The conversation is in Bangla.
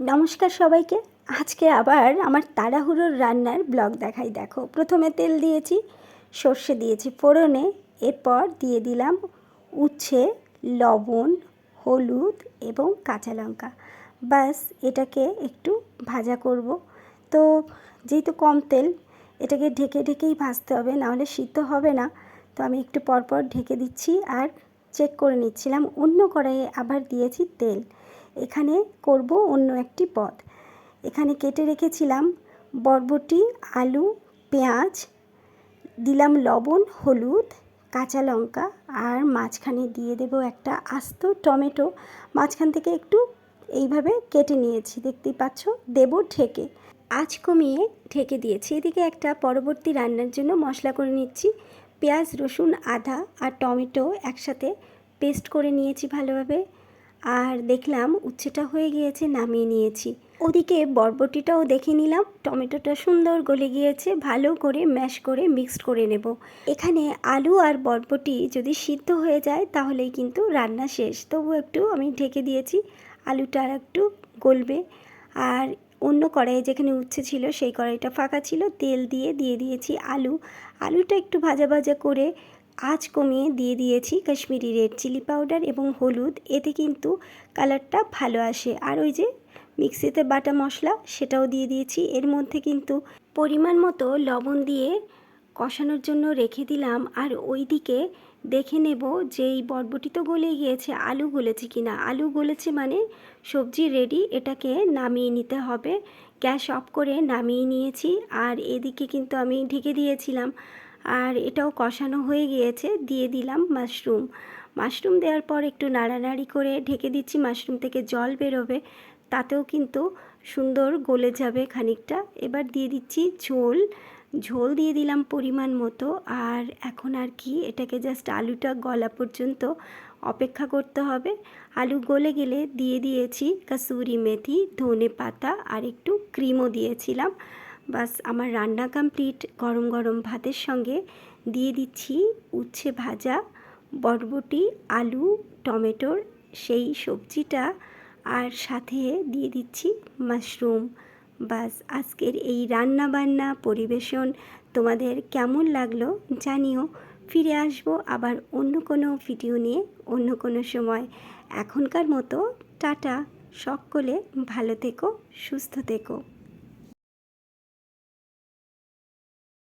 নমস্কার সবাইকে। আজকে আবার আমার তাড়াহুড়োর রান্নার ব্লগ দেখাই। দেখো, প্রথমে তেল দিয়েছি, সর্ষে দিয়েছি ফোড়নে, এরপর দিয়ে দিলাম উচ্ছে, লবণ, হলুদ এবং কাঁচা লঙ্কা। বাস এটাকে একটু ভাজা করব। তো যেহেতু কম তেল, এটাকে ঢেকে ঢেকেই ভাজতে হবে, নাহলে সিদ্ধ হবে না। তো আমি একটু পরপর ঢেকে দিচ্ছি আর চেক করে নিচ্ছিলাম। অন্য কড়াইয়ে আবার দিয়েছি তেল। এখানে করব অন্য একটি পদ। এখানে কেটে রেখেছিলাম বরবটি, আলু, পেঁয়াজ, দিলাম লবণ, হলুদ, কাঁচা লঙ্কা আর মাঝখানে দিয়ে দেব একটা আস্ত টমেটো। মাঝখান থেকে একটু এইভাবে কেটে নিয়েছি, দেখতেই পাচ্ছ? দেব ঢেকে। আঁচ কমিয়ে ঢেকে দিয়েছি। এদিকে একটা পরবর্তী রান্নার জন্য মশলা করে নিচ্ছি। পেঁয়াজ, রসুন, আদা আর টমেটো একসাথে পেস্ট করে নিয়েছি ভালোভাবে। আর দেখলাম উচ্ছেটা হয়ে গিয়েছে, নামিয়ে নিয়েছি। ওদিকে বরবটিটাও দেখে নিলাম, টমেটোটা সুন্দর গলে গিয়েছে, ভালো করে ম্যাশ করে মিক্সড করে নেব। এখানে আলু আর বরবটি যদি সিদ্ধ হয়ে যায়, তাহলেই কিন্তু রান্না শেষ। তবু একটু আমি ঢেকে দিয়েছি, আলুটা আর একটু গলবে। আর অন্য কড়াইয়ে যেখানে উচ্ছে ছিল, সেই কড়াইটা ফাঁকা ছিল, তেল দিয়ে দিয়ে দিয়েছি আলু। আলুটা একটু ভাজা ভাজা করে আঁচ কমিয়ে দিয়ে দিয়েছি কাশ্মীরি রেড চিলি পাউডার এবং হলুদ। এতে কিন্তু কালারটা ভালো আসে। আর ওই যে মিক্সিতে বাটা মশলা, সেটাও দিয়ে দিয়েছি। এর মধ্যে কিন্তু পরিমাণ মতো লবণ দিয়ে কষানোর জন্য রেখে দিলাম। আর ওইদিকে দেখে নেব যে এই বরবটি তো গলে গিয়েছে, আলু গলেছে কিনা। আলু গলেছে মানে সবজি রেডি এটাকে নামিয়ে নিতে হবে। গ্যাস অফ করে নামিয়ে নিয়েছি। আর এদিকে কিন্তু আমি ঢেকে দিয়েছিলাম আর এটাও কষানো হয়ে গিয়েছে, দিয়ে দিলাম মাশরুম। মাশরুম দেওয়ার পর একটু নাড়ানাড়ি করে ঢেকে দিচ্ছি, মাশরুম থেকে জল বেরোবে, তাতেও কিন্তু সুন্দর গলে যাবে খানিকটা। এবার দিয়ে দিচ্ছি ঝোল ঝোল দিয়ে দিলাম পরিমাণ মতো, আর এখন আর কি, এটাকে জাস্ট আলুটা গলা পর্যন্ত অপেক্ষা করতে হবে। আলু গলে গেলে দিয়ে দিয়েছি কাসুরি মেথি, ধনে পাতা, আর একটু ক্রিমও দিয়েছিলাম। বাস আমার রান্না কমপ্লিট গরম গরম ভাতের সঙ্গে দিয়ে দিচ্ছি উচ্ছে ভাজা, বরবটি, আলু, টমেটোর সেই সবজিটা আর সাথে দিয়ে দিচ্ছি মাশরুম। বাস আজকের এই রান্না বান্না পরিবেশন তোমাদের কেমন লাগল জানিও। ফিরে আসব আবার অন্য কোনো ভিডিও নিয়ে, অন্য কোনো সময়। এখনকার মতো টাটা। সকলে ভালো থেকো, সুস্থ থেকো।